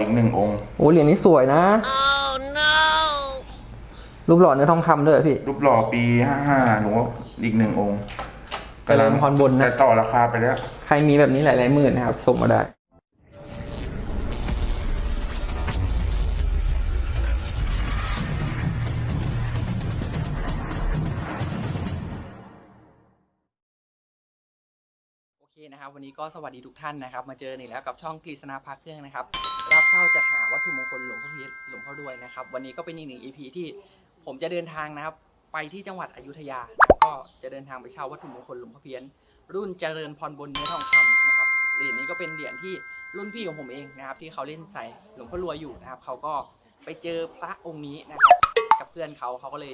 อีกหนึ่งองค์โอ้เหรียญนี้สวยนะ รูปหล่อเนื้อทองคำด้วยเหรอพี่ รูปหล่อปีห้าห้าหนูว่าอีกหนึ่งองค์เจริญพรบนนะ แต่ต่อราคาไปแล้ว ใครมีแบบนี้หลายๆหมื่นนะครับ ส่งมาได้ คนะครับวันนี้ก็สวัสดีทุกท่านนะครับ มาเจอนี่แล้วกับช่องกฤษณาพาเครื่องนะครับ รับเช่าจัดหาวัตถุมงคลหลวงพ่อเพียหลวงพ่อรวยนะครับ วันนี้ก็เป็นอีกหนึ่ง EP ที่ผมจะเดินทางนะครับ ไปที่จังหวัดอยุธยาแล้วก็จะเดินทางไปเช่าวัตถุมงคลหลวงพ่อเพียรรุ่นเจริญพรบนเนื้อทองคำนะครับเหรียญนี้ก็เป็นเหรียญที่รุ่นพี่ของผมเองนะครับ ที่เขาเล่นใส่หลวงพ่อรวยอยู่นะครับ เขาก็ไปเจอพระองค์นี้นะครับ กับเพื่อนเขาเขาก็เลย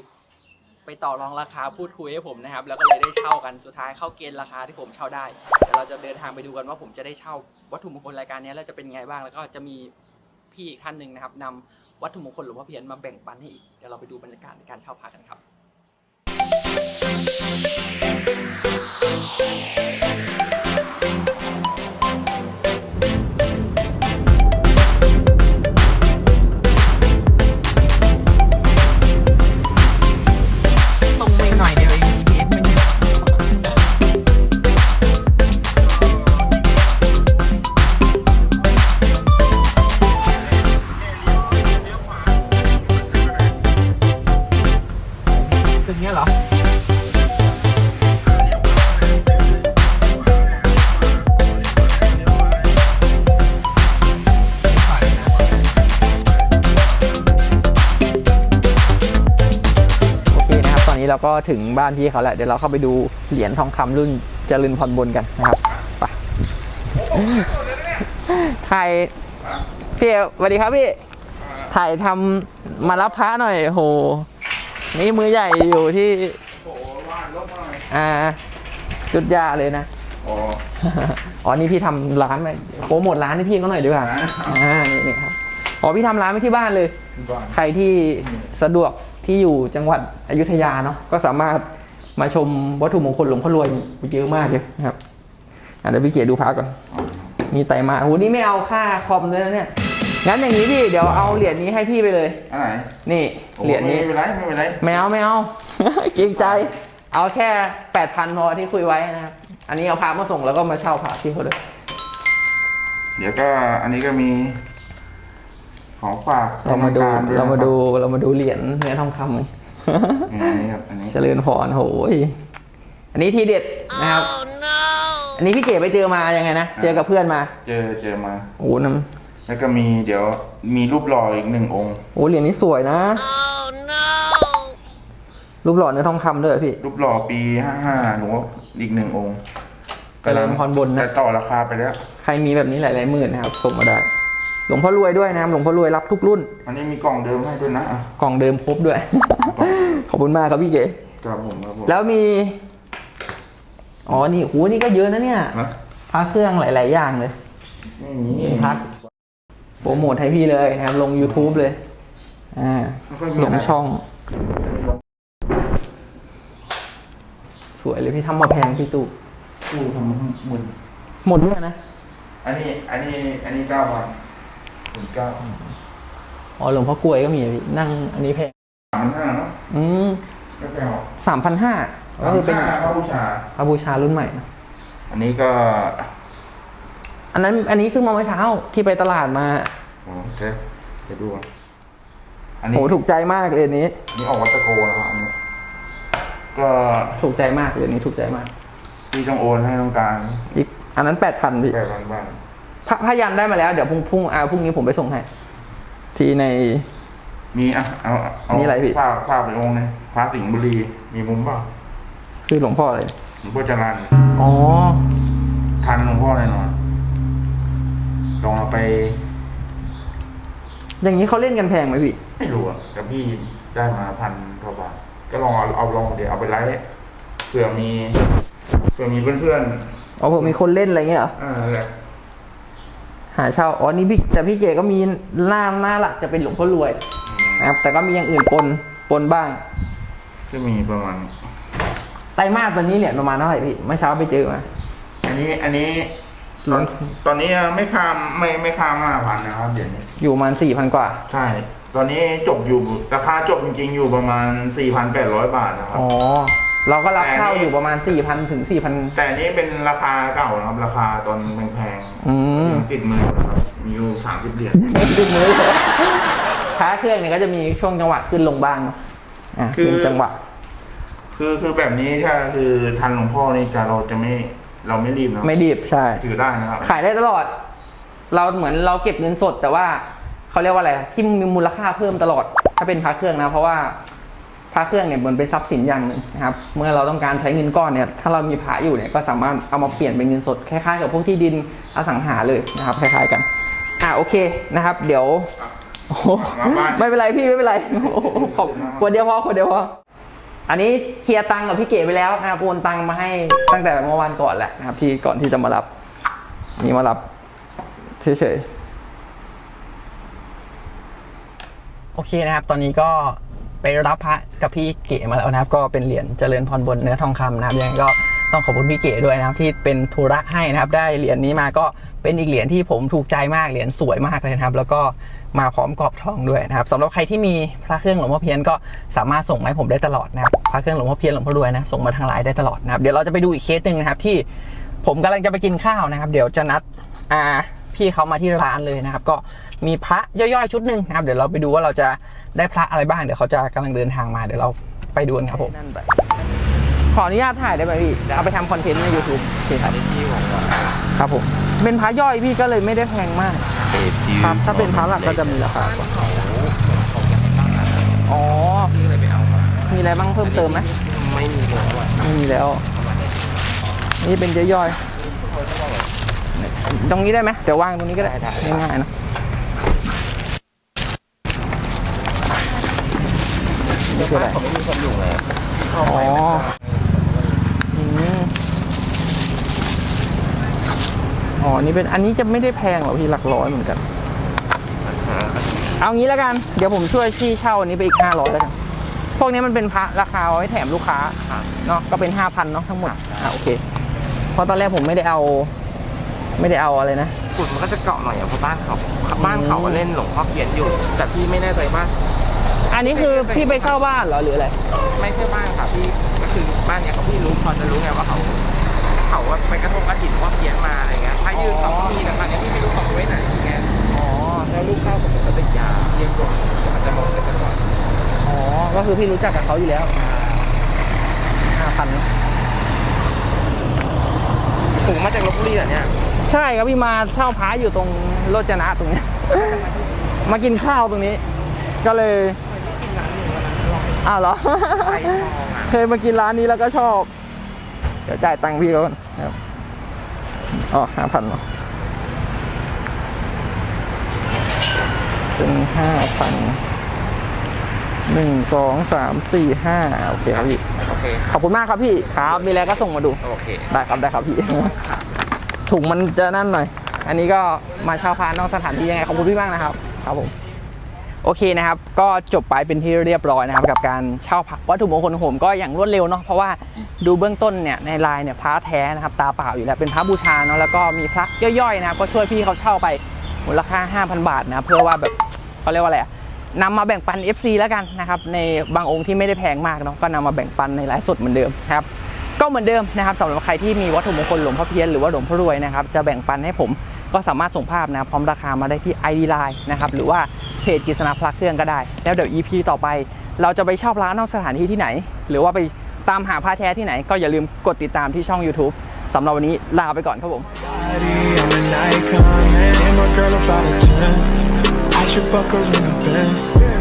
ไปต่อรองราคาพูดคุยให้ผมนะครับ แล้วก็เลยได้เช่ากันสุดท้ายเข้าเกณฑ์ราคาที่ผมเช่าได้เดี๋ยวเราจะเดินทางไปดูกันว่าผมจะได้เช่าวัตถุมงคลรายการนี้แล้วจะเป็นไงบ้างแล้วก็จะมีพี่อีกท่านหนึ่งนะครับนำวัตถุมงคลหลวงพ่อเพียรมาแบ่งปันให้อีกเดี๋ยวเราไปดูบรรยากาศในการเช่าพระกันครับ นะครับตอนนี้เราก็ถึงบ้านพี่เขาแล้วเดี๋ยวเราเข้าไปดูเหรียญทองคำรุ่นเจริญพรบนกันนะครับไปถ่ายพี่สวัสดีครับพี่ถ่ายทำมารับพระหน่อยโหนี่มือใหญ่อยู่ที่โอ้โหว่านลบหน่อยอ่าจุดยาเลยนะอ๋ออ๋อนี่พี่ทำร้านไหมโปรโมทร้านให้พี่เขาหน่อยดีกว่าร้านอ่านี่นี่ครับอ๋อพี่ทำร้านไว้ที่บ้านเลยที่บ้านใครที่สะดวก ที่อยู่จังหวัดอยุธยาเนาะก็สามารถมาชมวัตถุมงคลหลวงพ่อรวยเยอะมากเลยนะครับอะเดี๋ยวพี่เกียรติดูพระก่อน มีไตรมาโอ้โหนี่ไม่เอาค่าคอมด้วยนะเนี่ยงั้นอย่างนี้พี่เดี๋ยวเอาเหรียญนี้ให้พี่ไปเลย อันไหนนี่โอ้เหรียญนี้ไม่เป็นไรไม่เป็นไรไม่เอาไม่เอา เกรงใจ เอาแค่แปดพันพอที่คุยไว้นะครับอันนี้เอาพระมาส่งแล้วก็มาเช่าพระที่เขาด้วย เดี๋ยวก็อันนี้ก็มี ของฝากเรามาดูทงกยเรามาดูนะเรามาดูเหรียญเนื้อทองคำกันครับอันนี้ครับอันนี้เจริญพรโหยอันนี้ทีเด็ดนะครับ อันนี้พี่เก๋ไปเจอมายังไงนะเจอกับเพื่อนมา เจอเจอมาโอ้โหน้แล้วก็มีเดี๋ยวมีรูปหล่ออีกหนึ่งองค์ำโอ้เหรียญนี้สวยนะรูปหล่อเนื้อทองคำด้วยเหรอพี่ รูปหล่อปีห้าห้าหนูว่าอีกหนึ่งองค์เจริญพรบนนะแต่ต่อราคาไปแล้ว ใครมีแบบนี้หลายๆหมื่นนะครับส่งมาได้ หลวงพ่อรวยด้วยนะครับหลวงพ่อรวยรับทุกรุ่น อันนี้มีกล่องเดิมให้ด้วยนะอะกล่องเดิมครบด้วย ขอบคุณมากครับพี่เก๋ครับผมครับผมแล้วมี อ๋อ นี่โหนี่ก็เยอะนะเนี่ยนะพระเครื่องหลาย ๆ อย่างเลย ไม่มีพัก โปรโมทให้พี่เลยนะครับลง YouTube เลย อ่า ไม่ค่อยมีลงอะไรช่อง สวยเลยพี่ทำมาแพงพี่ตู่ตู้ทำหมื่นหมดด้วยนะ อันนี้ อันนี้ อันนี้เก้าพัน หมื่นเก้าอ๋อหลวงพ่อกลวยก็มีอะพี่นั่งอันนี้แพงสามพันห้าเนาะอืมก็แพงออกสามพันห้าก็คือเป็นสามพันห้าพระบูชาพระบูชารุ่นใหม่นะอันนี้ก็ อันนั้น อันนี้ซื้อมาเมื่อเช้าที่ไปตลาดมาโอเคเดี๋ยวดูก่อนอันนี้โหถูกใจมากเลยอันนี้อันนี้ออกวัดตะโกนะครับอันนี้ ก็ถูกใจมากเลยอันนี้ถูกใจมากที่ต้องโอนให้ต้องการอีกอันนั้นแปดพันพี่แปดพันบาท พระพยันได้มาแล้ว เดี๋ยวพรุ่งพรุ่งอ่าพรุ่งนี้ผมไปส่งให้ ที่ใน มีอะเอาเอานี่อะไรพี่ฝากฝากไปองค์หนึงพระสิงห์บุรี มีมุมเปล่าคือหลวงพ่อเลยหลวงพ่อจรันอ๋อ ทันหลวงพ่อแน่นอนลองเอาไปอย่างนี้เขาเล่นกันแพงไหมพี่ ไม่รู้อะกับพี่ได้มาพันกว่าบาทก็ลองเอาเอาลองเดี๋ยวเอาไปไลฟ์เผื่อมีเผื่อมีเพื่อนอ๋อผมมีคนเล่นอะไรเงี้ยเหรอๆอ่านั่นแหละ หาเช่าอ๋อนี่พี่แต่พี่เก๋ก็มีหน้าหน้าหลักจะเป็นหลวงพ่อรวยอืมนะครับแต่ก็มีอย่างอื่นปนปนบ้างก็มีประมาณ ไตรมาสตัวนี้เหรียญประมาณเท่าไหร่พี่เมื่อเช้าไปเจอมาอันนี้อันนี้ตอนตอนนี้ไม่ข้ามไม่ไม่ข้ามห้าพันนะครับเดี๋ยวนี้อยู่ประมาณสี่พันกว่า ใช่ ตอนนี้จบอยู่ราคาจบจริงๆอยู่ประมาณ4,800บาทนะครับอ๋อ เราก็รับแต่เช่านี่อยู่ประมาณสี่พันถึงสี่พันแต่อันนี้เป็นราคาเก่านะครับ ราคาตอนแพงอืมๆยังติดมืออยู่นะครับมีอยู่30เหรียญ ดึกมือเลยค้าเครื่องเนี่ยก็จะมีช่วงจังหวะขึ้นลงบ้างเนอะอะคือ เป็นจังหวะ คือคือแบบนี้ถ้าคือทันหลวงพ่อนี่จะเราจะไม่เราไม่รีบนะไม่ดีบใช่ ถือได้นะครับ ขายได้ตลอด เราเหมือนเราเก็บเงินสดแต่ว่าเขาเรียกว่าอะไรที่มีมูลค่าเพิ่มตลอด ถ้าเป็นพระเครื่องนะ เพราะว่า พระเครื่องเนี่ยมันเป็นทรัพย์สินอย่างหนึ่งนะครับ เมื่อเราต้องการใช้เงินก้อนเนี่ย ถ้าเรามีพระอยู่เนี่ยก็สามารถเอามาเปลี่ยนเป็นเงินสดคล้ายๆกับพวกที่ดินอสังหาเลยนะครับคล้ายๆกัน อะโอเคนะครับ เดี๋ยวโอ้โหมาบ้านไม่เป็นไรพี่ไม่เป็นไรโอ้โหขอบคนเดียวพอคนเดียวพออันนี้เคลียร์ตังค์กับพี่เก๋ไปแล้วนะครับโอนตังค์มาให้ตั้งแต่เมื่อวานก่อนแหละนะครับ ที่ก่อนที่จะมารับนี่มารับเฉยๆโอเคนะครับ ตอนนี้ก็ ไปรับพระกับพี่เก๋มาแล้วนะครับ ก็เป็นเหรียญเจริญพรบนเนื้อทองคำนะครับยังไงก็ต้องขอบคุณพี่เก๋ด้วยนะครับ ที่เป็นธุระให้นะครับ ได้เหรียญนี้มาก็เป็นอีกเหรียญที่ผมถูกใจมากเหรียญสวยมากเลยนะครับ แล้วก็มาพร้อมกรอบทองด้วยนะครับสำหรับใครที่มีพระเครื่องหลวงพ่อเพี้ยนก็สามารถส่งมาให้ผมได้ตลอดนะครับพระเครื่องหลวงพ่อเพี้ยนหลวงพ่อรวยนะส่งมาทางไลน์ได้ตลอดนะครับเดี๋ยวเราจะไปดูอีกเคสหนึ่งนะครับที่ผมกำลังจะไปกินข้าวนะครับ เดี๋ยวจะนัดอ่าพี่เขามาที่ร้านเลยนะครับ ก็มีพระย่อยๆชุดหนึ่งนะครับ เดี๋ยวเราไปดูว่าเราจะ ได้พระอะไรบ้างเดี๋ยวเขาจะกำลังเดินทางมาเดี๋ยวเราไปดูกันครับผมขออนุญาตถ่ายได้ไหมพี่ เอาไปทำคอนเทนต์ใน YouTube โอเคครับที่ผมว่าครับผม เป็นพระย่อยพี่ก็เลยไม่ได้แพงมากเอฟซีครับถ้าเป็นพระหลักก็จะมีราคากว่าผมจะให้ตั้งนะอ๋อพี่เลยไปเอามามีอะไรบ้างเพิ่มเติมไหมไม่มีเลยว่าไม่มีแล้ว นี่เป็นย่อยๆ ตรงนี้ได้ไหมเดี๋ยววางตรงนี้ก็ได้ง่ายๆเนอะ นี่คืออะไรผมไม่มีคนอยู่เลยอ๋ออืมอ๋อ นี่เป็นอันนี้จะไม่ได้แพงหรอกพี่หลักร้อยเหมือนกัน เอางี้แล้วกัน เดี๋ยวผมช่วยพี่เช่าอันนี้ไปอีกห้าร้อยแล้วกัน พวกนี้มันเป็นพระราคาเอาไว้แถมลูกค้าเนาะ ก็เป็นห้าพันเนาะทั้งหมด อ่าโอเค เพราะตอนแรกผมไม่ได้เอา ไม่ได้เอาอะไรนะกุดมันก็จะเกาะหน่อยอะเพราะบ้านเขาบ้านเขาเล่นหลวงพ่อเขียนอยู่ แต่พี่ไม่แน่ใจว่า อันนี้คือพี่ไปเช่าบ้านเหรอหรืออะไร ไม่ใช่บ้านค่ะพี่ก็คือบ้านเนี้ยเขาพี่รู้พอจะรู้ไงว่าเขาเขาว่าไปกระทงกระถิ่นว่าเขียนมาอะไรเงี้ยถ้ายืนเขาก็มีแต่คราวเนี้ยพี่ไม่รู้เขาไว้ไหนไงอ๋อแล้วลูกเข้าผมก็ติดยาเรียกตัวเดี๋ยวมันจะมองไปสักหน่อยอ๋อก็คือพี่รู้จักกับเขาอยู่แล้วห้าพันถุงมาจากลบบุรีเหรอเนี่ยใช่ครับพี่มาเช่าพระอยู่ตรงโรจนะตรงเนี้ยมากินข้าวตรงนี้ ก็เลย อ้าวเหรอไข่ทองอะเคยมากินร้านนี้แล้วก็ชอบ เดี๋ยวจ่ายตังค์พี่เขาก่อนครับอ๋อห้าพันเนาะเป็นห้าพันหนึ่งสองสามสี่ห้าโอเคครับพี่ โอเคขอบคุณมากครับพี่ครับ มีอะไรก็ส่งมาดู โอเค ได้ครับได้ครับพี่ ถุงมันจะนั่นหน่อย อันนี้ก็มาเช่าพานอกสถานที่ยังไงขอบคุณพี่มากนะครับ ครับผม โอเคนะครับ ก็จบไปเป็นที่เรียบร้อยนะครับ กับการเช่าพระวัตถุมงคลของผมก็อย่างรวดเร็วเนาะเพราะว่าดูเบื้องต้นเนี่ยในลายเนี่ยพระแท้นะครับตาเปล่าอยู่แล้วเป็นพระบูชาเนาะแล้วก็มีพระย่อยๆนะครับก็ช่วยพี่เขาเช่าไปมูลค่า 5,000 บาทนะเพื่อว่าแบบเขาเรียกว่าอะไรนำมาแบ่งปัน FC แล้วกันนะครับในบางองค์ที่ไม่ได้แพงมากเนาะก็นำมาแบ่งปันในไลฟ์สดเหมือนเดิมครับก็เหมือนเดิมนะครับสำหรับใครที่มีวัตถุมงคลหลวงพ่อเพียนหรือว่าหลวงพ่อรวยนะครับจะแบ่งปันให้ผม ก็สามารถส่งภาพนะพร้อมราคามาได้ที่ ID Line นะครับหรือว่าเพจกิษณาพลักเครื่องก็ได้ แล้วเดี๋ยว EP ต่อไป เราจะไปชอบร้านนอกสถานที่ที่ไหน หรือว่าไปตามหาผ้าแท้ที่ไหน ก็อย่าลืมกดติดตามที่ช่อง YouTube สำหรับวันนี้ลาไปก่อนครับผม I'm an icon, man. And my girl about a 10. I should fuck her in a